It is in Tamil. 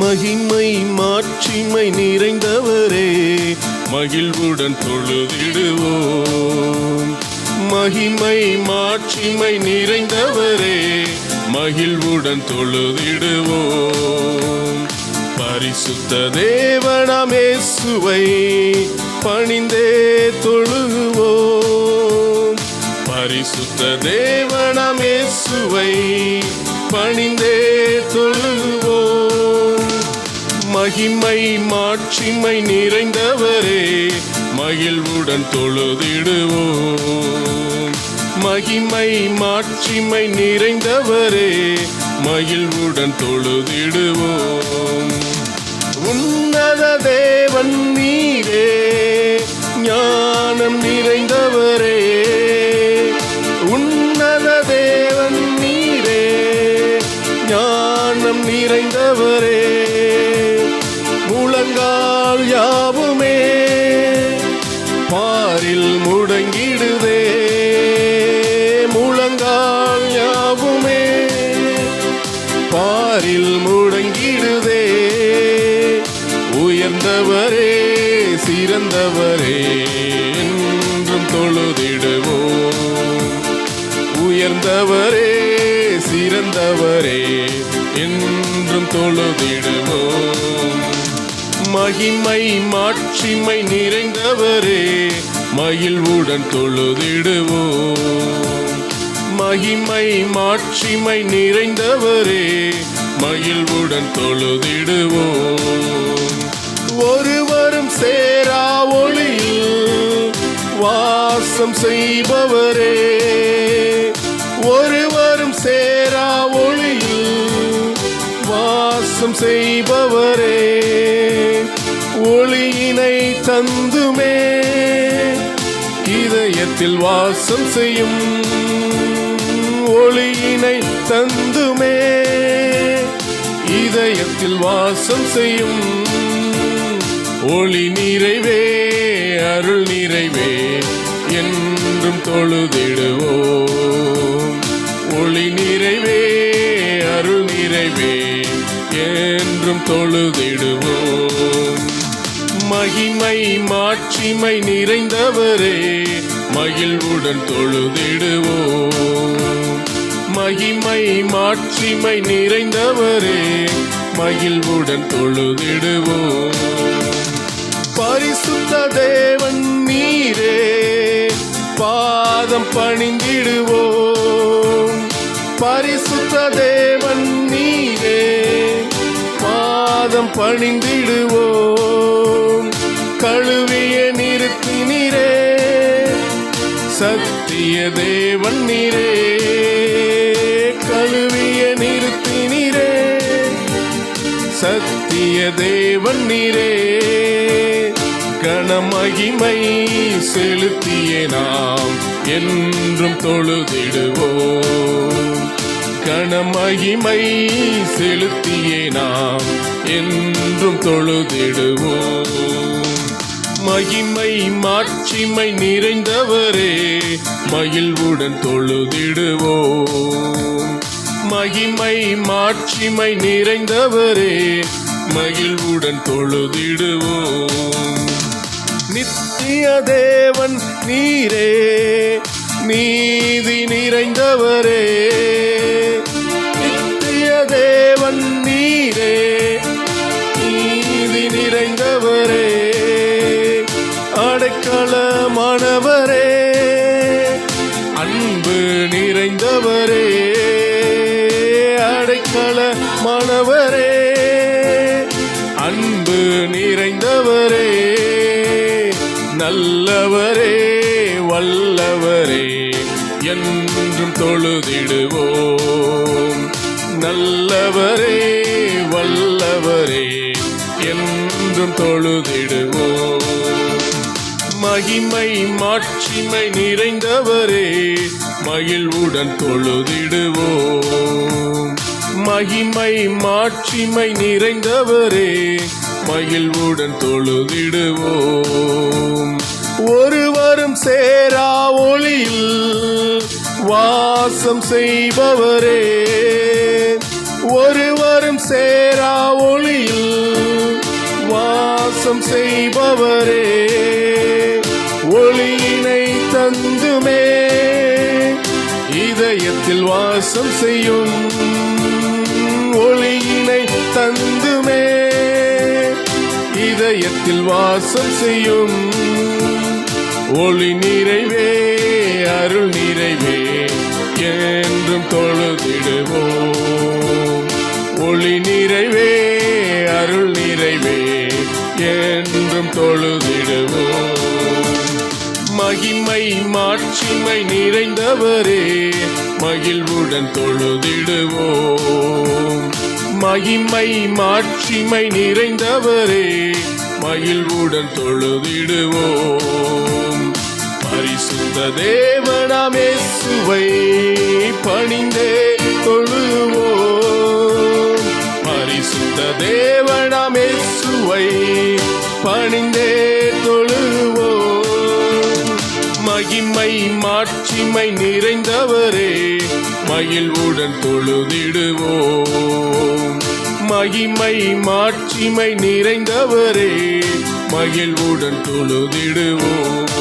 மகிமை மாட்சிமை நிறைந்தவரே மகிழ்வுடன் தொழுதிடுவோம். மகிமை மாட்சிமை நிறைந்தவரே மகிழ்வுடன் தொழுதிடுவோம். பரிசுத்த தேவனமே சுவை பணிந்தே தொழுவோம். பரிசுத்த தேவனமே சுவை பணிந்தே தொழுவோம். மகிமை மாட்சிமை நிறைந்தவரே மகிழ்வுடன் தொழுதிடுவோம். மகிமை மாட்சிமை நிறைந்தவரே மகிழ்வுடன் தொழுதிடுவோம். உன்னத தேவன் முழங்கால் யாவுமே பாரில் முடங்கிடுதே. முழங்கால் யாவுமே பாரில் முடங்கிடுதே. உயர்ந்தவரே சிறந்தவரே என்றும் தொழுதிடுவோம். உயர்ந்தவரே சிறந்தவரே என்றும் தொழுதிடுவோம். மகிமை மாட்சிமை நிறைந்தவரே மகிழ்வுடன் தொழுதிடுவோம். மகிமை மாட்சிமை நிறைந்தவரே மகிழ்வுடன் தொழுதிடுவோம். ஒருவரும் சேரா ஒளியில் வாசம் செய்பவரே ஒருவரும் சேரா ஒளியில் வாசம் செய்பவரே. ஒளியினை தந்துமே. இதயத்தில் வாசம் செய்யும் ஒளியினை தந்துமே. இதயத்தில் வாசம் செய்யும் ஒளி நிறைவே அருள் நிறைவே என்றும் தொழுதிடுவோம் ஒளி நிறைவே அருள் நிறைவே என்றும் தொழுதிடுவோம் மகிமை மாட்சிமை நிறைந்தவரே மகிழ்வுடன் தொழுதிடுவோம். மகிமை மாட்சிமை நிறைந்தவரே மகிழ்வுடன் தொழுதிடுவோம். பரிசுத்த தேவன் நீரே பாதம் பணிந்திடுவோம். பரிசுத்த தேவன் நீரே பாதம் பணிந்திடுவோம். கழுவிய நிறுத்தினீரே சத்திய தேவன் நீரே. கழுவிய நிறுத்தினீரே சத்திய தேவன் நீரே. கணமகிமை செலுத்திய நாம் என்றும் தொழுதிடுவோம். கணமகிமை செலுத்திய நாம் என்றும் தொழுதிடுவோம். மகிமை மாட்சிமை நிறைந்தவரே மகிழ்வுடன் தொழுதிடுவோம். மகிமை மாட்சிமை நிறைந்தவரே மகிழ்வுடன் தொழுதிடுவோம். நித்திய தேவன் நீரே நீதி நிறைந்தவரே. அடைக்கலமானவரே அன்பு நிறைந்தவரே. அடைக்கல மாணவரே. அன்பு நிறைந்தவரே. நல்லவரே வல்லவரே. என்றும் தொழுதிடுவோம். நல்லவரே வல்லவரே. என்றும் தொழுதிடுவோம். மகிமை மாட்சிமை நிறைந்தவரே மகிழ்வுடன் தொழுதிடுவோம். மகிமை மாட்சிமை நிறைந்தவரே மகிழ்வுடன் தொழுதிடுவோம். ஒருவரும் சேரா ஒளியில் வாசம் செய்பவரே ஒருவரும் சேரா ஒளியில் வாசம் செய்பவரே. இதயத்தில் வாசம் செய்யும் ஒளியினை தந்துமே. இதயத்தில் வாசம் செய்யும் ஒளி நிறைவே அருள் நிறைவே என்றும் தொழுதிடுவோம். ஒளி நிறைவே அருள் நிறைவே என்றும் தொழுதிடுவோம். மகிமை மாட்சிமை நிறைந்தவரே மகிழ்வுடன் தொழுதிடுவோம். மகிமை மாட்சிமை நிறைந்தவரே மகிழ்வுடன் தொழுதிடுவோம். பரிசுத்த தேவனாமே சுவை பணிந்தே தொழுவோம். பரிசுத்த தேவனாமே சுவை பணிந்தே மகிமை மாட்சிமை நிறைந்தவரே மகிழ்வுடன் தொழுதிடுவோம் மகிமை மாட்சிமை நிறைந்தவரே மகிழ்வுடன் தொழுதிடுவோம்